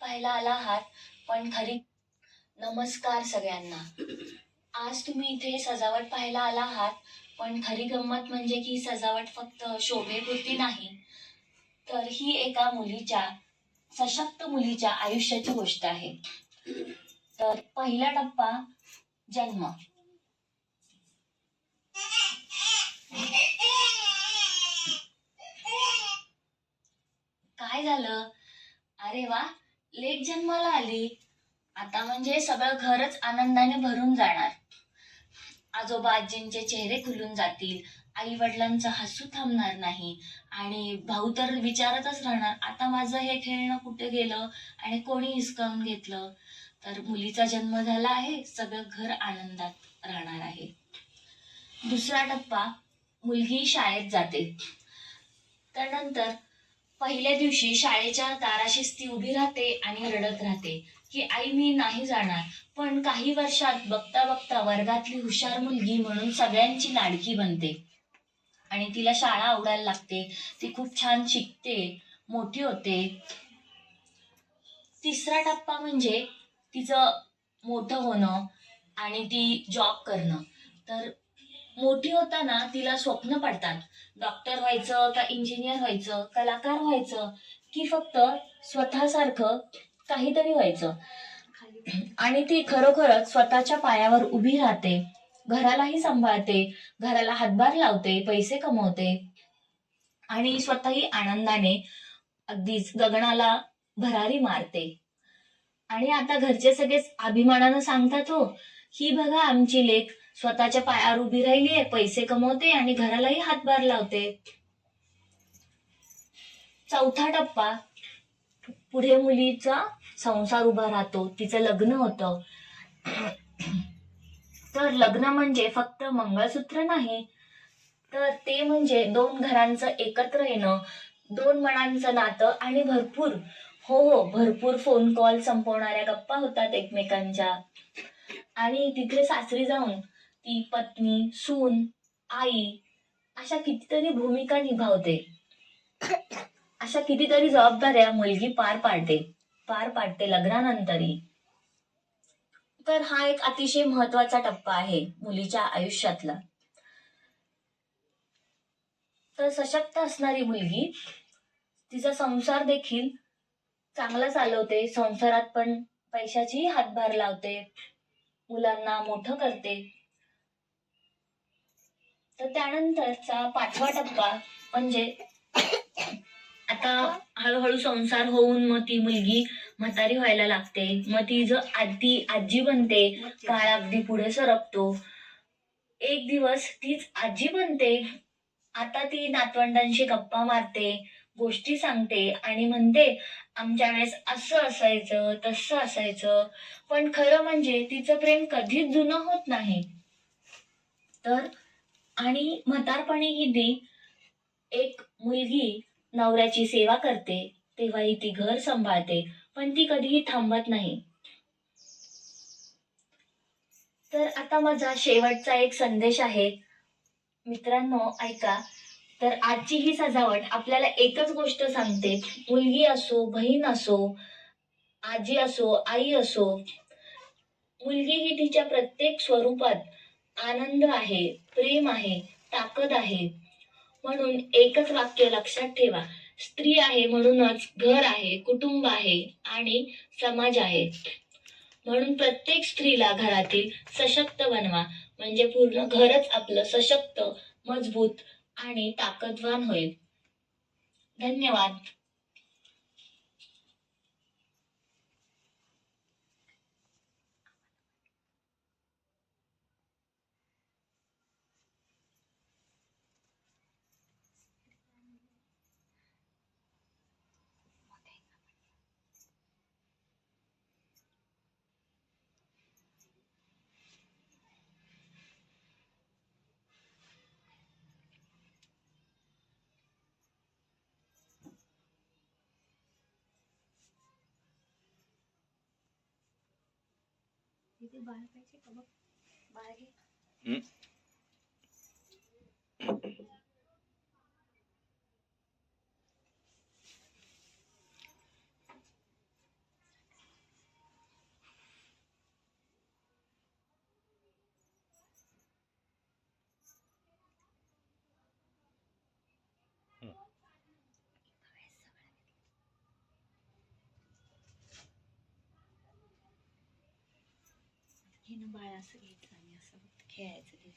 पाहायला आला आहात पण खरी नमस्कार सगळ्यांना. आज तुम्ही इथे सजावट पाहायला आला आहात पण खरी गंमत म्हणजे की सजावट फक्त शोभेपुरती नाही तर ही एका मुलीच्या सशक्त मुलीच्या आयुष्याची गोष्ट आहे. तर पहिला टप्पा जन्म. काय झालं? अरे वा लेक जन्माला आली आता म्हणजे सगळं घरच आनंदाने भरून जाणार. आजोबा आजींचे चेहरे खुलून जातील आई वडिलांचं हसू थांबणार नाही आणि भाऊ तर विचारतच राहणार आता माझं हे खेळणं कुठे गेलं आणि कोणी हिसकावून घेतलं? तर मुलीचा जन्म झाला आहे सगळं घर आनंदात राहणार आहे. दुसरा टप्पा मुलगी शाळेत जाते. त्यानंतर पहिल्या दिवशी शाळेच्या दाराशीच ती उभी राहते आणि रडत राहते की आई मी नाही जाणार. पण काही वर्षात बघता बघता वर्गातली हुशार मुलगी म्हणून सगळ्यांची लाडकी बनते. आणि तिला शाळा आवडायला लागते. ती खूप छान शिकते. मोठी होते. तिसरा टप्पा म्हणजे तिचं मोठं होणं आणि ती जॉब करणं. तर मोठी होताना तिला स्वप्न पडतात. डॉक्टर व्हायचं का इंजिनियर व्हायचं कलाकार व्हायचं की फक्त स्वतःसारखं काहीतरी व्हायचं. आणि ती खरोखरच स्वतःच्या पायावर उभी राहते. घरालाही सांभाळते घराला हातभार लावते पैसे कमवते. आणि स्वतःही आनंदाने अगदीच गगनाला भरारी मारते. आणि आता घरचे सगळेच अभिमानानं सांगतात हो ही बघा आमची लेख. स्वतःच्या पायावर उभी राहिली आहे पैसे कमवते आणि घरालाही हातभार लावते. चौथा टप्पा पुढे मुलीचा संसार उभा राहतो. तिचं लग्न होतं. तर लग्न म्हणजे फक्त मंगळसूत्र नाही तर ते म्हणजे दोन घरांचं एकत्र येणं दोन मनांचं नातं आणि भरपूर. हो हो भरपूर फोन कॉल संपवणाऱ्या गप्पा होतात एकमेकांच्या. आणि तिथे सासरी जाऊन ती पत्नी सून आई अशा कितीतरी भूमिका निभावते. अशा कितीतरी जबाबदाऱ्या मुलगी पार पाडते पार पाडते लग्नानंतरही. तर हा एक अतिशय महत्त्वाचा टप्पा आहे मुलीच्या आयुष्यातला. तर सशक्त असणारी मुलगी तिचा संसार देखील चांगला चालवते संसारात पण पैशाचीही हातभार लावते मुलांना मोठं करते तर त्यानंतरचा पाचवा टप्पा म्हणजे आता हळूहळू संसार होऊन मग ती मुलगी म्हातारी व्हायला लागते. मग ती जो आधी आजी बनते काळ अगदी पुढे सरकतो. एक दिवस तीच आजी बनते. आता ती नातवंडांशी गप्पा मारते गोष्टी सांगते आणि म्हणते आमच्या वेळेस असं असायचं तसं असायचं. पण खरं म्हणजे तिचं प्रेम कधीच जुनं होत नाही. तर आणि म्हातारपणी ती एक मुलगी नवऱ्याची सेवा करते तेव्हाही ती घर सांभाळते पण ती कधीही थांबत नाही. तर आता माझा शेवटचा एक संदेश आहे. मित्रांनो ऐका. तर आजची ही सजावट आपल्याला एकच गोष्ट सांगते. मुलगी असो बहीण असो आजी असो आई असो मुलगी ही तिच्या प्रत्येक स्वरूपात आनंद आहे प्रेम आहे ताकद आहे. म्हणून एकच वाक्य लक्षात ठेवा. स्त्री आहे म्हणूनच घर आहे कुटुंब आहे आणि समाज आहे. म्हणून प्रत्येक स्त्रीला घरातील सशक्त बनवा. म्हणजे पूर्ण घरच आपलं सशक्त मजबूत आणि ताकदवान होईल. धन्यवाद. इथे बाळ पाहिजे का बघ? बाहेर ना बाळ असं घ्यायचं आणि असं फक्त खेळायचं ते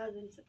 啊，真是。